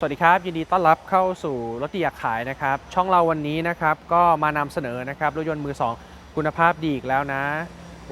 สวัสดีครับ ยินดีต้อนรับเข้าสู่รถดีอยากขายนะครับ ช่องเราวันนี้นะครับก็มานำเสนอนะครับรถยนต์มือ 2 คุณภาพดีอีกแล้วนะ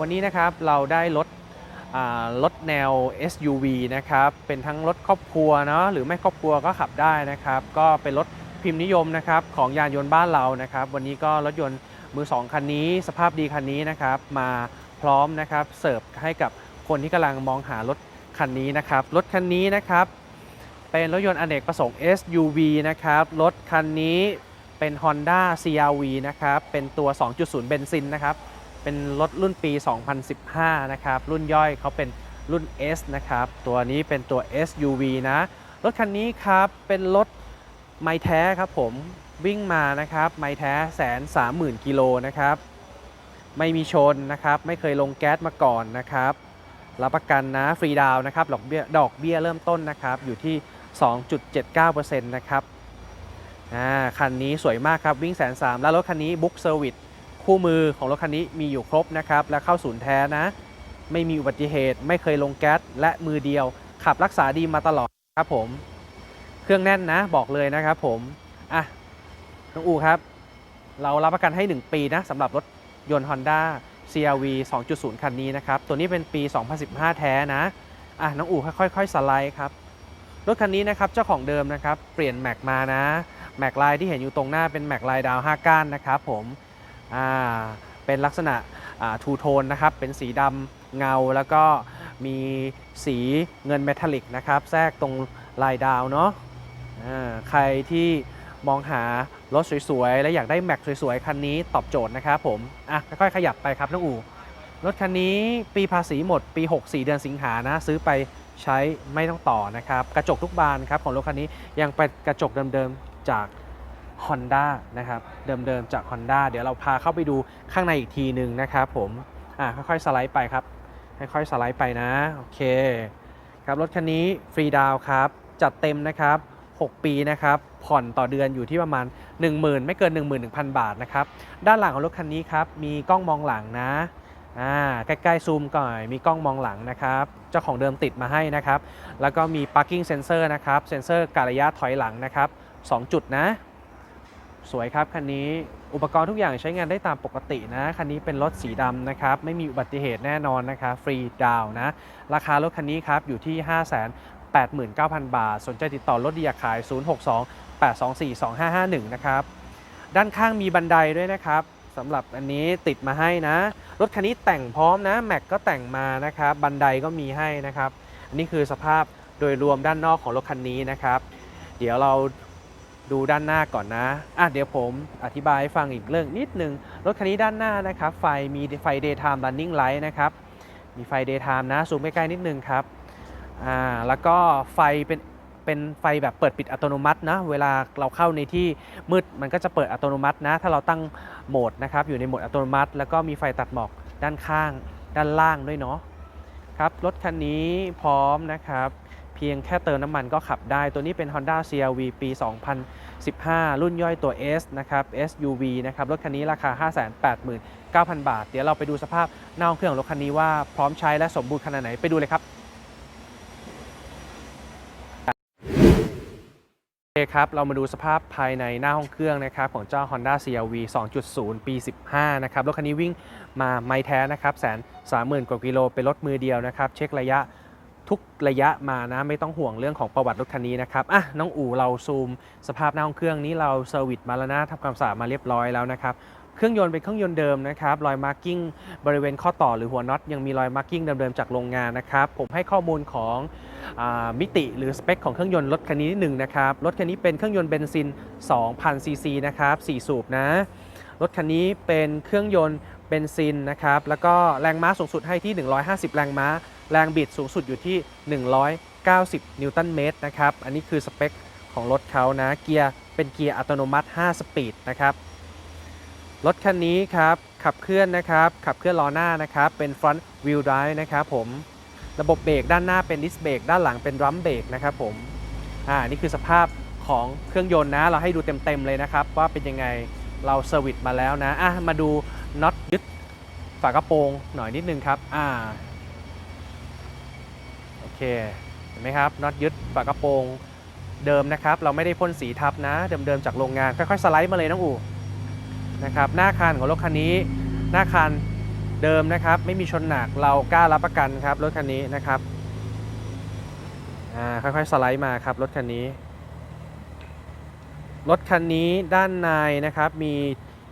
วันนี้นะครับเราได้รถรถแนว SUV นะครับเป็นทั้งรถครอบครัวเนาะหรือไม่ครอบครัวก็ขับได้นะครับ ก็เป็นรถพิมพ์นิยมนะครับของยานยนต์บ้านเรานะครับ วันนี้ก็รถยนต์มือ 2 คันนี้ สภาพดีคันนี้นะครับมาพร้อมนะครับเสิร์ฟให้กับคนที่กำลังมองหารถคันนี้นะครับรถคันนี้นะครับ เป็นรถยนต์อเนกประสงค์ SUV นะครับ รถคันนี้เป็น Honda CRV นะครับ เป็นตัว 2.0 เบนซินนะครับ เป็นรถรุ่นปี 2015 นะครับ รุ่นย่อยเขาเป็นรุ่น S นะครับ ตัวนี้เป็นตัว SUV นะ รถคันนี้ครับ เป็นรถไม้แท้ครับผม วิ่งมานะครับ ไม้แท้แสนสามหมื่นกิโลนะครับ ไม่มีชนนะครับ ไม่เคยลงแก๊สมาก่อนนะครับ รับประกันนะ ฟรีดาวนะครับ ดอกเบี้ยดอกเบี้ยเริ่มต้นนะครับ อยู่ที่ 2.79%นะครับคันนี้สวยมากครับวิ่งแสนสามแล้วรถคันนี้บุ๊กเซอร์วิสคู่มือของรถคันนี้มีอยู่ครบนะครับ และเข้าศูนย์แท้นะ ไม่มีอุบัติเหตุ ไม่เคยลงแก๊สและมือเดียว ขับรักษาดีมาตลอดครับผม เครื่องแน่นนะบอกเลยนะครับผม อะน้องอูครับ เรารับประกันให้ 1 ปีนะสำหรับรถยนต์ Honda CRV 2.0 คันนี้นะครับ ตัวนี้เป็นปี 2015 แท้นะ อะน้องอูค่อยๆสไลด์ครับ รถคันนี้นะครับเจ้าของเดิมนะครับเปลี่ยนแม็กมานะแม็กลายที่เห็นอยู่ตรงหน้าเป็นแม็กลายดาว 5 ก้านนะครับผมอ่าเป็นลักษณะทูโทนนะครับเป็นสีดำเงาแล้วก็มีสีเงินเมทัลลิกนะครับแทรกตรงลายดาวเนาะใครที่มองหารถสวยๆ และอยากได้แม็กสวยๆ คันนี้ตอบโจทย์นะครับผม อะ ค่อยๆ ขยับไปครับน้องอูรถคันนี้ปีภาษีหมดปี 64 เดือนสิงหานะ ซื้อไป ใช้ไม่ต้องต่อนะครับ กระจกทุกบานครับของรถคันนี้ยังเป็นกระจกเดิมๆจาก Honda นะครับ เดิมๆจาก Honda เดี๋ยวเราพาเข้าไปดูข้างในอีกทีหนึ่งนะครับผมอะค่อยๆสไลด์ไปครับค่อยๆสไลด์ไปนะโอเคครับรถคันนี้ฟรีดาวครับจัดเต็มนะครับ 6 ปีนะครับผ่อนต่อเดือนอยู่ที่ประมาณ 10,000 ไม่เกิน 11,000 บาทนะครับด้านหลังของรถคันนี้ครับมีกล้องมองหลังนะอ่าใกล้ๆซูมก่อนมีกล้องมองหลังนะครับ จ้าของเดิมติดมาให้นะครับ แล้วก็มี parking sensor นะครับ เซ็นเซอร์การระยะถอยหลังนะครับ2จุดนะ สวยครับคันนี้ อุปกรณ์ทุกอย่างใช้งานได้ตามปกตินะ คันนี้เป็นรถสีดำนะครับ ไม่มีอุบัติเหตุแน่นอนนะครับ ฟรีดาวน์นะราคารถคันนี้ครับอยู่ที่ 589,000 บาท สนใจติดต่อรถดีอยากขาย 062 824 2551 นะครับ ด้านข้างมีบันไดด้วยนะครับ สำหรับอันนี้ติดมาให้นะ รถคันนี้แต่งพร้อมนะแม็กก็แต่งมานะครับบันไดก็มีให้นะครับอันนี้คือสภาพโดยรวมด้านนอกของรถคันนี้นะครับ เดี๋ยวเราดูด้านหน้าก่อนนะอะเดี๋ยวผมอธิบายให้ฟังอีกเรื่องนิดนึง รถคันนี้ด้านหน้านะครับ ไฟมีไฟ daytime running light นะครับ มีไฟ daytime นะ ซูมใกล้ๆนิดนึงครับ อ่า แล้วก็ไฟเป็น เป็นไฟแบบเปิดปิดอัตโนมัตินะเวลาเราเข้าในที่มืดมันก็จะเปิดอัตโนมัตินะ ถ้าเราตั้งโหมดนะครับอยู่ในโหมดอัตโนมัติ แล้วก็มีไฟตัดหมอกด้านข้าง ด้านล่างด้วยเนาะครับรถคันนี้พร้อมนะครับเพียงแค่เติมน้ำมันก็ขับได้ ตัวนี้เป็น Honda CRV ปี 2015 รุ่นย่อยตัว S นะครับ SUV นะครับ รถคันนี้ราคา 589,000 บาท เดี๋ยวเราไปดูสภาพหน้าเครื่องของรถคันนี้ว่าพร้อมใช้และสมบูรณ์ขนาดไหน ไปดูเลยครับ เคครับ เรามาดูสภาพภายในหน้าห้องเครื่องนะครับ ของเจ้า Honda CRV 2.0 ปี 15 นะครับ รถคันนี้วิ่งมาไม่แท้นะครับแสนสามหมื่นกว่ากิโล เป็นรถมือเดียวนะครับ เช็คระยะทุกระยะมานะ ไม่ต้องห่วงเรื่องของประวัติรถคันนี้นะครับ อะ น้องอู่เราซูม สภาพหน้าห้องเครื่องนี้เราเซอร์วิสมาแล้วนะทำความสะอาดมาเรียบร้อยแล้วนะครับ เครื่องยนต์เป็นเครื่องยนต์เดิมนะครับรอยมาร์กิ้งบริเวณข้อต่อหรือหัวน็อตยังมีรอยมาร์กิ้งเดิมๆจากโรงงานนะครับผมให้ข้อมูลของอมิติหรือสเปคของเครื่องยนต์รถคันนี้นิดหนึ่งนะครับรถคันนี้เป็นเครื่องยนต์เบนซิน 2,000 ซีซีนะครับ4สูบนะรถคันนี้เป็นเครื่องยนต์เบนซินนะครับแล้วก็แรงม้าสูงสุดให้ที่ 150 แรงม้า แรงบิดสูงสุดอยู่ที่ 190 นิวตันเมตรนะครับอันนี้คือสเปคของรถเขานะเกียร์เป็นเกียร์อัตโนมัติ 5 สปีดนะครับ รถคันนี้ครับขับเคลื่อนนะครับขับเคลื่อนล้อหน้านะครับเป็น front wheel drive นะครับผมระบบเบรกด้านหน้าเป็นดิสเบรกด้านหลังเป็นดรัมเบรกนะครับผมอ่านี่คือสภาพของเครื่องยนต์นะ เราให้ดูเต็มๆเลยนะครับ ว่าเป็นยังไงเราเซอร์วิสมาแล้วนะอะมาดูน็อตยึดฝากระโปรงหน่อยนิดนึงครับอ่าโอเคเห็นไหมครับน็อตยึดฝากระโปรงเดิมนะครับ เราไม่ได้พ่นสีทับนะ เดิมๆจากโรงงานค่อยๆสไลด์มาเลยน้องอู่ นะครับหน้าคานของรถคันนี้ หน้าคานเดิมนะครับ ไม่มีชนหนักเรากล้ารับประกันครับรถคันนี้นะครับค่อยๆสไลด์มาครับรถคันนี้ รถคันนี้ด้านในนะครับมี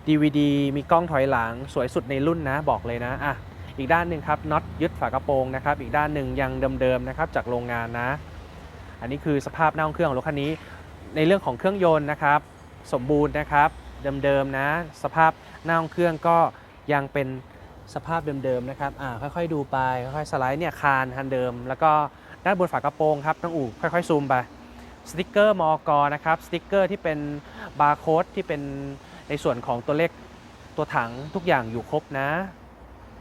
DVD มีกล้องถอยหลังสวยสุดในรุ่นนะบอกเลยนะอะอีกด้านหนึ่งครับน็อตยึดฝากระโปรงนะครับอีกด้านหนึ่งยังเดิมๆนะครับจากโรงงานนะ อันนี้คือสภาพหน้าห้องเครื่องของรถคันนี้ ในเรื่องของเครื่องยนต์นะครับ สมบูรณ์นะครับ เดิมๆนะ สภาพหน้าห้องเครื่องก็ยังเป็นสภาพเดิมๆนะครับอ่าค่อยๆดูไปค่อยๆสไลด์เนี่ยคานคันเดิม แล้วก็ด้านบนฝากระโปรงครับน้องอู่ค่อยๆซูมไปสติกเกอร์มอกนะครับสติกเกอร์ที่เป็นบาร์โค้ดที่เป็นในส่วนของตัวเลขตัวถังทุกอย่างอยู่ครบนะ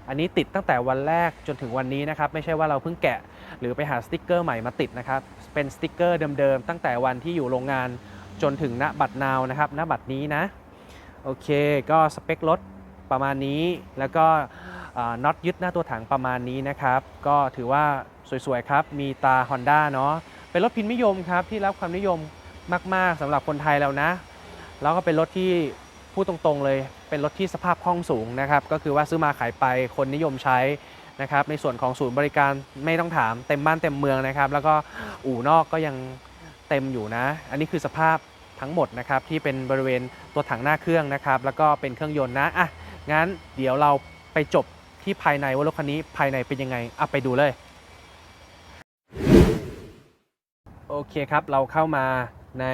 อันนี้ติดตั้งแต่วันแรกจนถึงวันนี้นะครับ ไม่ใช่ว่าเราเพิ่งแกะ หรือไปหาสติกเกอร์ใหม่มาติดนะครับ เป็นสติกเกอร์เดิมๆตั้งแต่วันที่อยู่โรงงานจนถึงณบัตรนาวนะครับณบัตรนี้นะ โอเค ก็สเปครถประมาณนี้ แล้วก็น็อตยึดหน้าตัวถังประมาณนี้นะครับ ก็ถือว่าสวยๆครับ มีตา Honda เนาะ เป็นรถพิมพ์นิยมครับ ที่รับความนิยมมาก ๆสำหรับคนไทยแล้วนะ แล้วก็เป็นรถที่พูดตรงๆเลย เป็นรถที่สภาพคล่องสูงนะครับ ก็คือว่าซื้อมาขายไปคนนิยมใช้นะครับ ในส่วนของศูนย์บริการไม่ต้องถามเต็มบ้านเต็มเมืองนะครับ แล้วก็อู่นอกก็ยังเต็มอยู่นะ อันนี้คือสภาพ ทั้งหมดนะครับที่เป็นบริเวณตัวถังหน้าเครื่องนะครับแล้วก็เป็นเครื่องยนต์นะอะงั้นเดี๋ยวเราไปจบที่ภายในว่ารถคันนี้ภายในเป็นยังไงอะไปดูเลยโอเคครับเราเข้ามาใน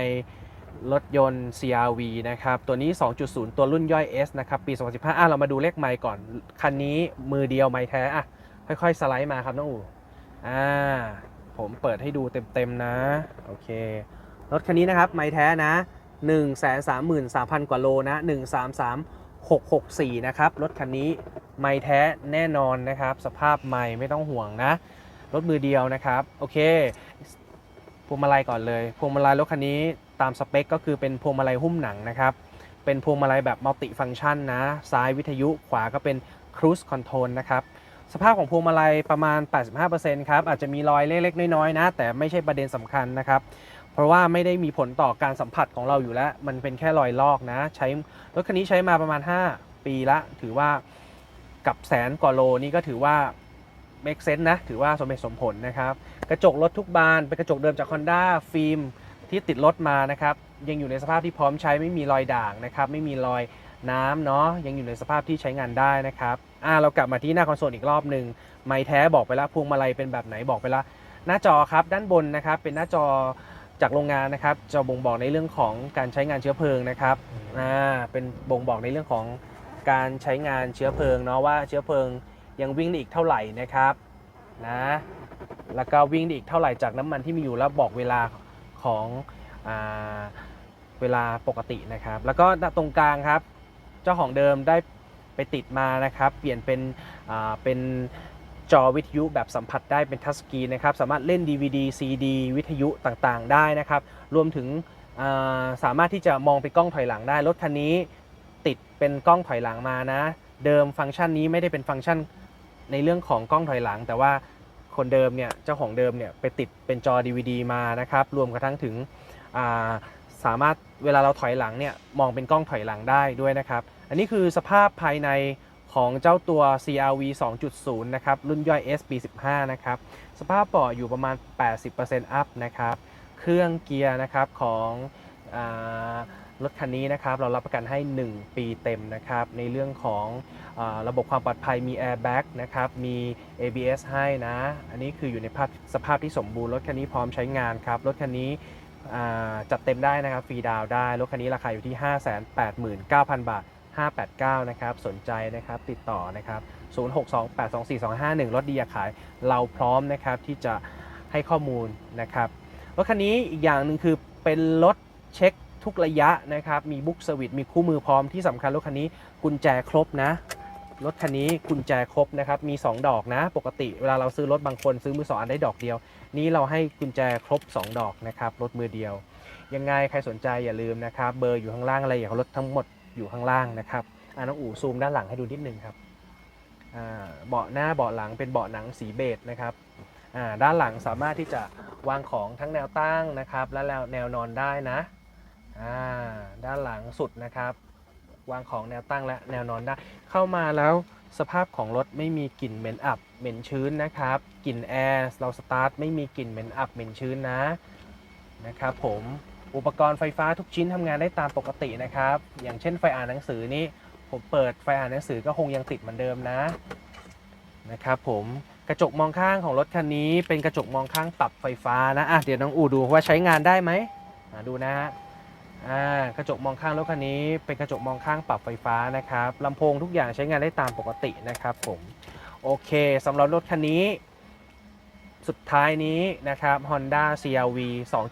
รถยนต์ CRV นะครับ ตัวนี้ 2.0 ตัวรุ่นย่อย S นะครับ ปี 2015อะเรามาดูเลขไมค์ก่อน คันนี้มือเดียวไมค์แท้อะค่อยๆ สไลด์มาครับน้องอู๋อ่าผมเปิดให้ดูเต็มๆนะ โอเค รถคันนี้นะครับไมค์แท้นะ133,000 กว่าโลนะ 133664 นะครับ รถคันนี้ไมค์แท้แน่นอนนะครับ สภาพไมค์ไม่ต้องห่วงนะ รถมือเดียวนะครับ โอเคพวงมาลัยก่อนเลยพวงมาลัยรถคันนี้ตามสเปคก็คือเป็นพวงมาลัยหุ้มหนังนะครับ เป็นพวงมาลัยแบบมัลติฟัง c t ชันนะ ซ้ายวิทยุขวาก็เป็นครู i คอนโทรลนะครับ สภาพของพวงมาลัยประมาณ 85%ครับ อาจจะมีรอยเล็กๆ น้อยๆ นะ แต่ไม่ใช่ประเด็นสำคัญนะครับ ราะว่าไม่ได้มีผลต่อการสัมผัสของเราอยู่แล้ว มันเป็นแค่รอยลอกนะ ใช้รถคันนี้ใช้มาประมาณ 5 ปีละ ถือว่ากับแสนกว่าโลนี่ก็ถือว่า make sense นะ ถือว่าสมเหตุสมผลนะครับ กระจกรถทุกบานเป็นกระจกเดิมจาก Honda ฟิล์มที่ติดรถมานะครับ ยังอยู่ในสภาพที่พร้อมใช้ไม่มีรอยด่างนะครับ ไม่มีรอยน้ำเนาะ ยังอยู่ในสภาพที่ใช้งานได้นะครับ อ่า เรากลับมาที่หน้าคอนโซลอีกรอบหนึ่ง ไม้แท้บอกไปแล้วพวงมาลัยเป็นแบบไหนบอกไปแล้ว หน้าจอครับ ด้านบนนะครับ เป็นหน้าจอ จากโรงงานนะครับจะบ่งบอกในเรื่องของการใช้งานเชื้อเพลิงนะครับอ่าเป็นบ่งบอกในเรื่องของการใช้งานเชื้อเพลิงเนาะว่าเชื้อเพลิงยังวิ่งได้อีกเท่าไหร่นะครับนะแล้วก็วิ่งได้อีกเท่าไหร่จากน้ำมันที่มีอยู่แล้วบอกเวลาของอาเวลาปกตินะครับ แล้วก็ตรงกลางครับ เจ้าของเดิมได้ไปติดมานะครับ เปลี่ยนเป็นอ่าเป็น จอวิทยุแบบสัมผัสได้เป็นทัชสกรีนนะครับ สามารถเล่น DVD CD วิทยุต่างๆ ได้นะครับ รวมถึงสามารถที่จะมองไปกล้องถอยหลังได้ รถคันนี้ติดเป็นกล้องถอยหลังมานะ เดิมฟังก์ชันนี้ไม่ได้เป็นฟังก์ชันในเรื่องของกล้องถอยหลัง แต่ว่าคนเดิมเนี่ยเจ้าของเดิมเนี่ยไปติดเป็นจอ DVD มานะครับ รวมกระทั่งถึงาสามารถเวลาเราถอยหลังเนี่ยมองเป็นกล้องถอยหลังได้ด้วยนะครับ อันนี้คือสภาพภายใน ของเจ้าตัว CRV 2.0 นะครับ รุ่นย่อย S ปี15 นะครับ สภาพเบาะอยู่ประมาณ 80%อัพนะครับ เครื่องเกียร์นะครับของรถคันนี้นะครับ เรารับประกันให้ 1 ปีเต็มนะครับ ในเรื่องของอระบบความปลอดภัยมี airbag นะครับ มี ABS ให้นะ อันนี้คืออยู่ในภาพสภาพที่สมบูรณ์ รถคันนี้พร้อมใช้งานครับ รถคันนี้จัดเต็มได้นะครับ ฟรีดาวน์ได้ รถคันนี้ราคาอยู่ที่ 589,000 บาท 589 นะครับ สนใจนะครับ ติดต่อนะครับ 0628242551 รถดีอยากขาย เราพร้อมนะครับที่จะให้ข้อมูลนะครับ รถคันนี้อีกอย่างหนึ่งคือเป็นรถเช็คทุกระยะนะครับ มีบุ๊กสวิตมีคู่มือพร้อมที่สำคัญรถคันนี้กุญแจครบนะ รถคันนี้กุญแจครบนะครับ มี 2 ดอกนะ ปกติเวลาเราซื้อรถบางคนซื้อมือสองอันได้ดอกเดียว นี้เราให้กุญแจครบ 2 ดอกนะครับ รถมือเดียว ยังไงใครสนใจอย่าลืมนะครับ เบอร์อยู่ข้างล่างอะไรอย่างรถทั้งหมด อยู่ข้างล่างนะครับอาน้องอู๋ซูมด้านหลังให้ดูนิดนึงครับเบาะหน้าเบาะหลังเป็นเบาะหนังสีเบจนะครับด้านหลังสามารถที่จะวางของทั้งแนวตั้งนะครับ และแนวแนวนอนได้นะด้านหลังสุดนะครับ วางของแนวตั้งและแนวนอนได้ เข้ามาแล้วสภาพของรถไม่มีกลิ่นเหม็นอับเหม็นชื้นนะครับกลิ่นแอร์เราสตาร์ทไม่มีกลิ่นเหม็นอับเหม็นชื้นนะนะครับผม อุปกรณ์ไฟฟ้าทุกชิ้นทำงานได้ตามปกตินะครับ อย่างเช่นไฟอ่านหนังสือนี่ผมเปิดไฟอ่านหนังสือก็คงยังติดเหมือนเดิมนะนะครับผมกระจกมองข้างของรถคันนี้ เป็นกระจกมองข้างปรับไฟฟ้านะอะเดี๋ยวน้องอูดูว่าใช้งานได้ไหมดูนะฮะอ่ากระจกมองข้างรถคันนี้ เป็นกระจกมองข้างปรับไฟฟ้านะครับลำโพงทุกอย่างใช้งานได้ตามปกตินะครับผมโอเคสำหรับรถคันนี้ สุดท้ายนี้นะครับ Honda CRV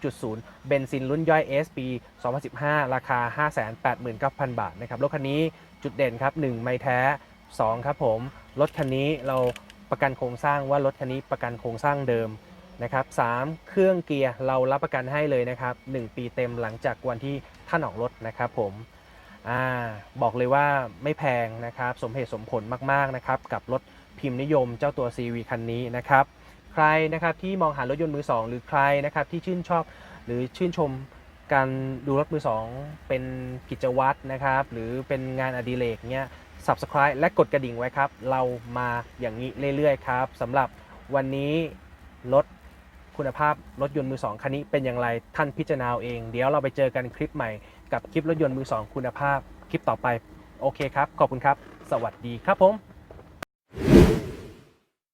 2.0 เบนซินรุ่นย่อย SP 2015 ราคา 589,000 บาทนะครับ รถคันนี้จุดเด่นครับ 1 ไม่แท้ 2 ครับผม รถคันนี้เราประกันโครงสร้างว่ารถคันนี้ประกันโครงสร้างเดิมนะครับ3เครื่องเกียร์เรารับประกันให้เลยนะครับ 1 ปีเต็มหลังจากวันที่ท่านออกรถนะครับผมอบอกเลยว่าไม่แพงนะครับ สมเหตุสมผลมากๆนะครับ กับรถพิมพ์นิยมเจ้าตัว CV คันนี้นะครับ ใครนะครับที่มองหารถยนต์มือ2หรือใครนะครับที่ชื่นชอบหรือชื่นชมการดูรถมือ2เป็นกิจวัตรนะครับ หรือเป็นงานอดิเรกเนี้ย subscribe และกดกระดิ่งไว้ครับ เรามาอย่างนี้เรื่อยๆครับสำหรับวันนี้รถคุณภาพรถยนต์มือสองคันนี้เป็นอย่างไรท่านพิจารณาเอาเองเดี๋ยวเราไปเจอกันคลิปใหม่กับคลิปรถยนต์มือสองคุณภาพคลิปต่อไป โอเคครับ ขอบคุณครับ สวัสดีครับผม